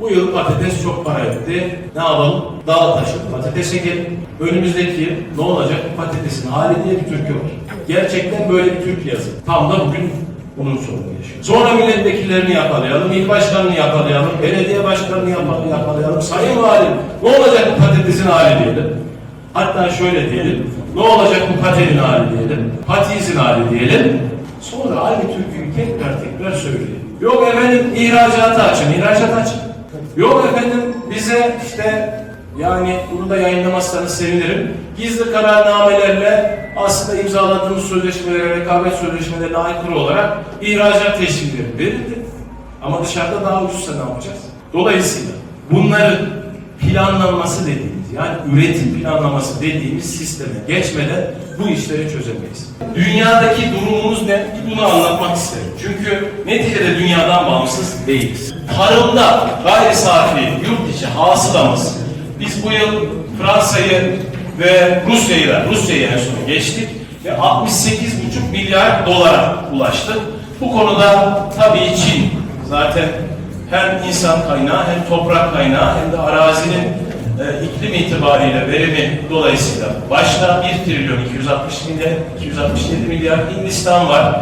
Bu yıl patates çok para etti. Ne yapalım? Dağa taşıp patates ekelim. Önümüzdeki yıl ne olacak? Patatesin hali diye bir türkü var. Gerçekten böyle bir türkü yazın. Tam da bugün bunun sorunu yaşıyor. Sonra milletvekillerini yakalayalım, il başkanını yakalayalım, belediye başkanını yakalayalım. Sayın Valim ne olacak bu patatesin hali diyelim. Hatta şöyle diyelim. Ne olacak bu patenin hali diyelim. Patizin hali diyelim. Sonra aynı türküyü tekrar tekrar söyleyelim. Yok efendim ihracatı açın, ihracat açın. Yok efendim bize işte yani bunu da yayınlamazsanız sevinirim. Gizli kararnamelerle aslında imzaladığımız sözleşmelere, rekabet sözleşmelerine aykırı olarak ihracat teşvikleri verildi. Ama dışarıda daha ucuzsa ne yapacağız? Dolayısıyla bunların planlanması dediğimiz yani üretim planlaması dediğimiz sisteme geçmeden bu işleri çözemeyiz. Dünyadaki durumumuz ne? Bunu anlatmak isterim. Çünkü neticede dünyadan bağımsız değiliz. Tarımda gayri safi yurt içi hasılamız biz bu yıl Fransa'yı ve Rusya'yı da Rusya'yı en son geçtik ve 68,5 milyar dolara ulaştık. Bu konuda tabii Çin zaten hem insan kaynağı hem toprak kaynağı hem de arazinin e, iklim itibariyle verimi dolayısıyla başta 1 trilyon 260 milyar 267 milyar Hindistan var.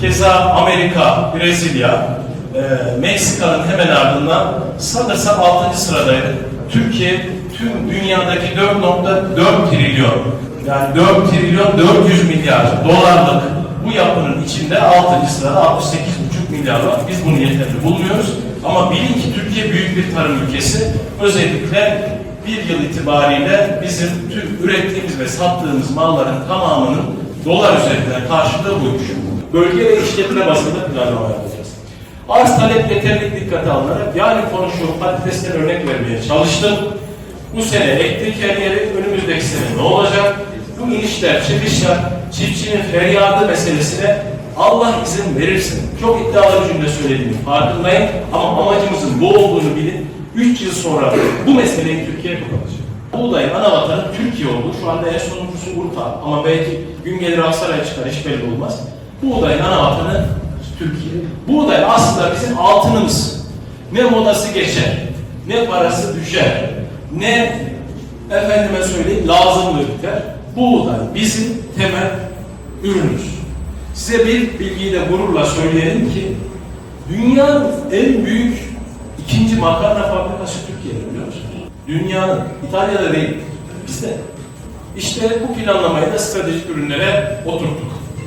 Keza Amerika, Brezilya, e, Meksika'nın hemen ardından sanırsam 6. sıradaydı. Türkiye tüm dünyadaki 4.4 trilyon yani 4 trilyon 400 milyar dolarlık bu yapının içinde 6. sırada 68,5 milyar var. Biz bunu yeterli bulmuyoruz. Ama bilin ki Türkiye büyük bir tarım ülkesi. Özellikle bir yıl itibariyle bizim tüm ürettiğimiz ve sattığımız malların tamamının dolar üzerinden karşılığı buymuş. Bölge ve işletme bazında planlama yapacağız. Arz talep yeterlilik dikkate alınarak yani konuşuyorum patatesten örnek vermeye çalıştım. Bu sene ektik her yeri, önümüzdeki sene ne olacak? Bu inişler, çıkışlar, çiftçinin feryadı meselesine Allah izin verirsin. Çok iddialı bir cümle söylediğimi farkındayım ama amacımızın bu olduğunu bilin. 3 yıl sonra bu meseleyi Türkiye kullanacak. Buğdayın ana vatanı Türkiye oldu. Şu anda en sonuncusu Urfa ama belki gün gelir Aksaray'a çıkar hiç belli olmaz. Buğdayın ana vatanı Türkiye. Buğday aslında bizim altınımız. Ne modası geçer, ne parası düşer, ne efendime söyleyeyim lazımlığı biter. Buğday bizim temel ürünümüz. Size bir bilgiyi de gururla söyleyelim ki dünyanın en büyük ikinci makarna fabrikası Türkiye'de biliyor musunuz? Dünyanın, İtalya'da değil, bizde. İşte bu planlamayı da stratejik ürünlere oturttuk.